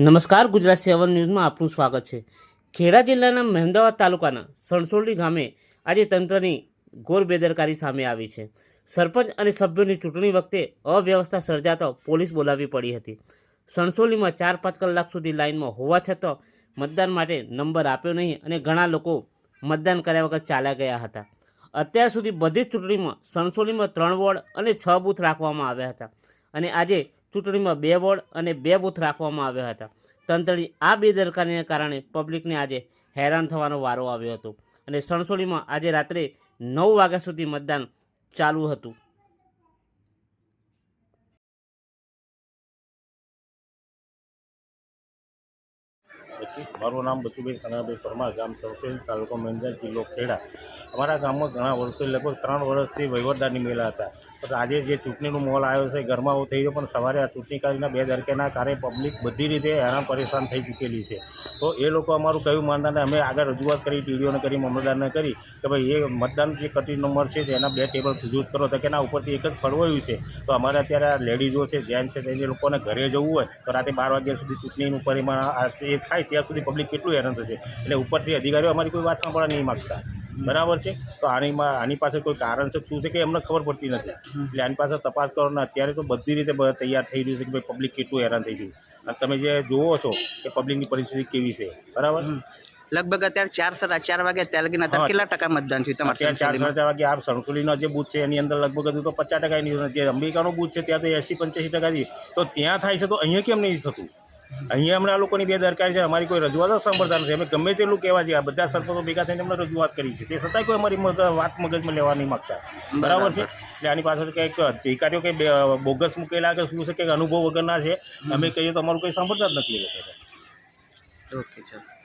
નમસ્કાર, ગુજરાત સેવન ન્યૂઝમાં આપનું સ્વાગત છે. ખેડા જિલ્લાના મહેમદાવાદ તાલુકાના સણસોલી ગામે આજે તંત્રની ઘોર બેદરકારી સામે આવી છે. સરપંચ અને સભ્યોની ચૂંટણી વખતે અવ્યવસ્થા સર્જાતા પોલીસ બોલાવવી પડી હતી. સણસોલીમાં ચાર પાંચ કલાક સુધી લાઇનમાં હોવા છતાં મતદાન માટે નંબર આપ્યો નહીં અને ઘણા લોકો મતદાન કર્યા વગર ચાલ્યા ગયા હતા. અત્યાર સુધી બધી જ ચૂંટણીમાં સણસોલીમાં ત્રણ વોર્ડ અને છ બૂથ રાખવામાં આવ્યા હતા. અને આજે ચૂંટણીમાં બે વોર્ડ અને બે બૂથ રાખવામાં આવ્યા હતા. તંત્રની આ બેદરકારીને કારણે પબ્લિકને આજે હેરાન થવાનો વારો આવ્યો હતો અને સણસોડીમાં આજે રાત્રે નવ વાગ્યા સુધી મતદાન ચાલુ હતું. મારું નામ બચુભાઈ સનાભાઈ પરમાર, ગામ સરસેલ તાલુકો મેંદર જિલ્લો ખેડા. અમારા ગામમાં ઘણા વર્ષો લગભગ ત્રણ વર્ષથી વહીવટદાર નિમેલા હતા. પણ આજે જે ચૂંટણીનો માહોલ આવ્યો છે ગરમાવો થઈ ગયો, પણ સવારે આ ચૂંટણી કાળના બે દરકેના કારણે પબ્લિક બધી રીતે હેરાન પરેશાન થઈ ચૂકેલી છે. તો એ લોકો અમારું કહ્યું માનતા અમે આગળ રજૂઆત કરી ટીડીઓને કરી, મામલતદારને કરી કે ભાઈ, એ મતદાન જે કટી નંબર છે, તેના બે ટેબલ જૂથ કરો. તો કે એના ઉપરથી એક જ ફળવાયું છે. તો અમારે અત્યારે આ લેડીઝો છે, જેન્ટ્સ છે તે લોકોને ઘરે જવું હોય, તો રાતે બાર વાગ્યા સુધી ચૂંટણીનું પરિમાણ એ થાય, ત્યાં સુધી પબ્લિક કેટલું હેરાન થશે? એટલે ઉપરથી અધિકારીઓ અમારી કોઈ વાત સાંભળવા નહીં માગતા. બરાબર છે? તો આનીમાં આની પાસે કોઈ કારણ છે? શું છે કે એમને ખબર પડતી નથી. એટલે આની પાસે તપાસ કરો ને અત્યારે તો બધી રીતે તૈયાર થઈ રહ્યું છે કે ભાઈ પબ્લિક કેટલું હેરાન થઈ ગયું. અને તમે જે જુઓ છો કે પબ્લિકની પરિસ્થિતિ કેવી છે. બરાબર? લગભગ અત્યારે ચાર સાડા ચાર વાગે ત્યાં લગીને અત્યારે કેટલા ટકા મતદાન થયું તમારે અત્યારે ચાર? સાડા ચાર વાગે આ સંકુલીનો જે બૂથ છે એની અંદર લગભગ હતું તો પચાસ ટકા એની જે અંબિકાનો બૂથ છે ત્યાં તો એંસી પંચ્યાસી ટકા થી. તો ત્યાં થાય છે તો અહીંયા કેમ નહીં થતું? અહીંયા હમણાં આ લોકોની બે દરકાર છે અમારી કોઈ રજૂઆત જ સાંભળતા નથી. અમે ગમે તેટલું કહેવા જઈએ આ બધા સરપંચો ભેગા થઈને અમને રજૂઆત કરી છે. તે છતાંય કોઈ અમારી વાત મગજમાં લેવા નહીં માગતા. બરાબર. છે? એટલે આની પાછળ કંઈક અધિકારીઓ કંઈ બે- બોગસ મૂકેલા કે શું છે કંઈક અનુભવ વગરના છે અમે કહીએ તો અમારું કંઈ સાંભળતા જ નથી ઓકે ચાલો.